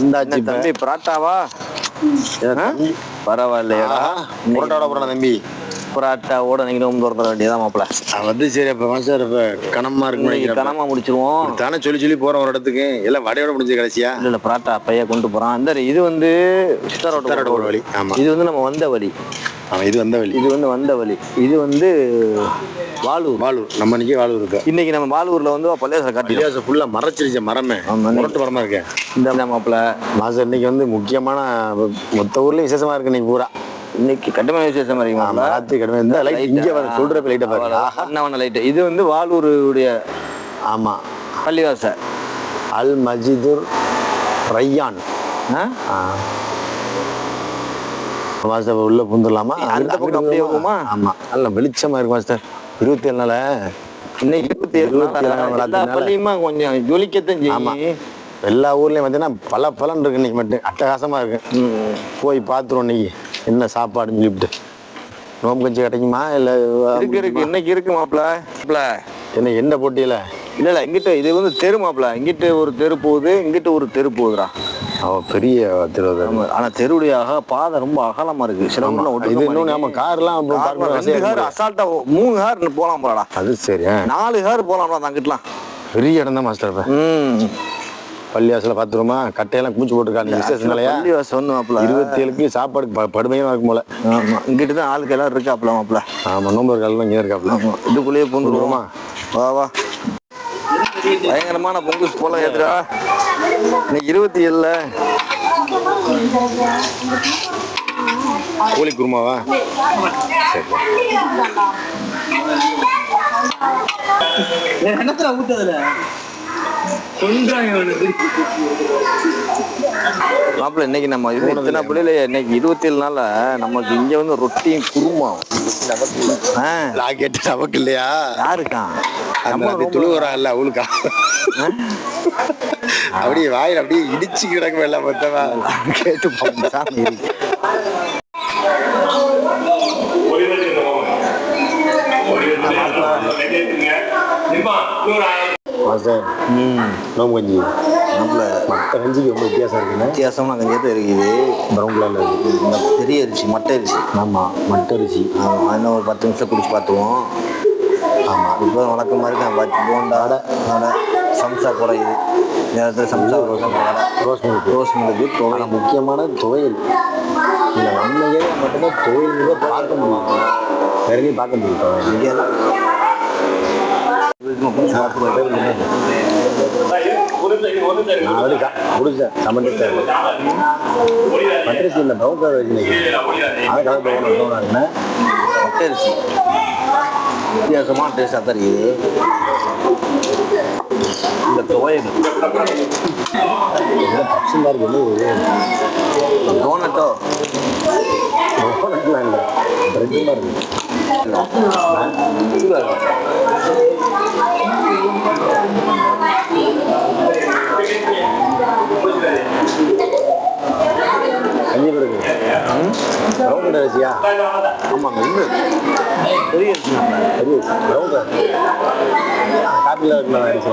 இந்தாச்சு தம்பி பராட்டாவா? ஆ? பரவாயில்லையடா. முரட்டோட போறான தம்பி. பராட்டாவோட நீங்க நோம்பு திறந்துட வேண்டியதான் மாப்பிள வந்து சரி அப்ப மாஸ்டர் இப்ப கனமா இருக்கு கனமா முடிச்சிருவோம். தானே சொல்லி சொல்லி போறோம் ஒரு இடத்துக்கு. எல்லாம் வடையோட முடிஞ்ச கடைசியா? இல்ல இல்ல பராட்டா பைய கொண்டு போறான். இந்த இது வந்து சித்தாரோட ஒரு வழி. ஆமா. இது வந்து நம்ம வந்த வழி. அவன் இது வந்த வழி. இது வந்து வந்த வழி. இது வந்து வாலூர். வாலூர். நம்ம இன்னைக்கு வாலூர் இருக்கு இன்னைக்கு நம்ம வாலூர்ல வந்து பள்ளியாசம் காட்டிடும் பள்ளியாசம் ஃபுல்லா மறைச்சிருச்ச மரமே. முரட்டு மரமா இருக்கேன் இந்த மாப்பிள. மாஸ்டர் இன்னைக்கு வந்து முக்கியமான மொத்த ஊர்லயும் விசேஷமா இருக்கு இன்னைக்கு பூரா. இன்னைக்கு கட்டுமான விசேஷம் வரைக்கும் ராத்திரி கடமை இந்த லைட் இங்க வர சொல்றப்ப லைட்டை பாருங்க. அண்ணவன லைட் இது வந்து வாலூருடைய ஆமா. பள்ளிவாசல் அல் மஜிதுர் ரையான். மாஸ்டர் உள்ள புந்துடலாமா? அந்த பக்கம் அப்படியே போகுமா? ஆமா. நல்ல வெளிச்சமா இருக்கு மாஸ்டர். இருபத்தி ஏழு நாள இன்னைக்கு இருபத்தி ஏழு நாள் பள்ளியுமா கொஞ்சம் ஜொலிக்கத்தான் செய்யும் எல்லா ஊர்லயும் பார்த்தீங்கன்னா பல பலன் இருக்கு இன்னைக்கு மட்டும். அட்டகாசமா இருக்கு. போய் பார்த்துருவோம் இன்னைக்கு. என்ன சாப்பாடுன்னு சொல்லிவிட்டு நோம்பு கஞ்சி கிடைக்குமா இல்ல இருக்கு இருக்கு. இன்னைக்கு இருக்கு மாப்பிள. மாப்பிள. என்ன என்ன போட்டியில? இல்ல இல்ல. இங்கிட்ட இது வந்து தெரு மாப்பிள. இங்கிட்ட ஒரு தெரு போகுது இங்கிட்ட ஒரு தெரு போகுதுடா. அவ பெரிய திருவது ஆமா ஆனா தெருவுடைய அக பாதை ரொம்ப அகலமா இருக்கு. சில இது நம்ம கார்லாம் ரெண்டு வசதியா கார் இருக்கு. அசால்ட்டா மூணு கார் போலாம் போலடா அது சரி. நாலு கார் போலாம்டா அங்கிட்டலாம். பெரிய இடம் தான் மாஸ்டர் பள்ளிவாசல பாத்துருமா கட்டையெல்லாம் குமிச்சு போட்டுருக்காங்க விசேஷனாலயா பள்ளிவாசல் வந்து மாப்பிள. இருபத்தி ஏழுக்கு சாப்பாடு ப- படுமையா இருக்கும் போல. ஆமா இங்கிட்ட தான் ஆளுக்கு எல்லாம் இருக்காப்ல மாப்பிள. ஆமா நோம்பு இருக்கால இங்கே இருக்காப்ல இதுக்குள்ளேயே பூந்துருவோமா. வா வா. பயங்கரமான பொங்குஸ் போல ஏத்துறா இன்னைக்கு இருபத்தி ஏழுல. கோழி குருமாவா? என்னத்துல ஊத்ததுல மாப்பிள்ள இன்னைக்கு நம்ம இது இத்தனை பிள்ளைல இன்னைக்கு இருபத்தி ஏழு நாள்ல நமக்கு இங்க வந்து ரொட்டியும் குருமா ஆ, நான் கேட்ட நமக்கு இல்லையா? யாருக்கான் இல்ல அவளுக்கா அப்படியே வாயில் அப்படியே இடிச்சு கிடக்கும் எல்லாம் மொத்தமா. கேட்டு ம் நோம்பு கஞ்சி நம்மள மற்ற கஞ்சிக்கு ரொம்ப வித்தியாசம் இருக்குன்னு வித்தியாசமா கஞ்சியத்தை இருக்குது. ப்ரௌன் கலர்ல இருக்கு இந்த பெரிய அரிசி மட்டை அரிசி. ஆமா மட்டை அரிசி. ஆமா, இன்னும் ஒரு பத்து நிமிஷம் குடிச்சு பார்த்துவோம் ஆமாம் இப்போ வழக்கம் மாதிரி நான் பார்த்து போண்டா வடை. சம்சா கூட இது. நேரத்தில் சம்சா ரோஸ் வடை ரோஸ் மில்க் ரோஸ் மிளகு துவை. ஆனா முக்கியமான துவையல் இந்த நம்ம ஏரியா மட்டும்தான் துவையல் பார்க்க முடியும். வேற பார்க்க முடியும் துவையல். இங்கே நான் வந்து இந்த ப்ரௌன் கலர் வச்சு அது கலர் வித்தியாசமான டேஸ்டாக தான் இருக்குது இந்த துவையல் பச்சையாக இருக்கு டோனட்டோ டோனட்லாம் இல்லை இருக்கு கஞ்சி பிறகு ப்ரௌன் கலர் அரிசியா ஆமாங்க இது பெரிய அரிசி பெரிய ப்ரௌன் காப்பியில் அரிசி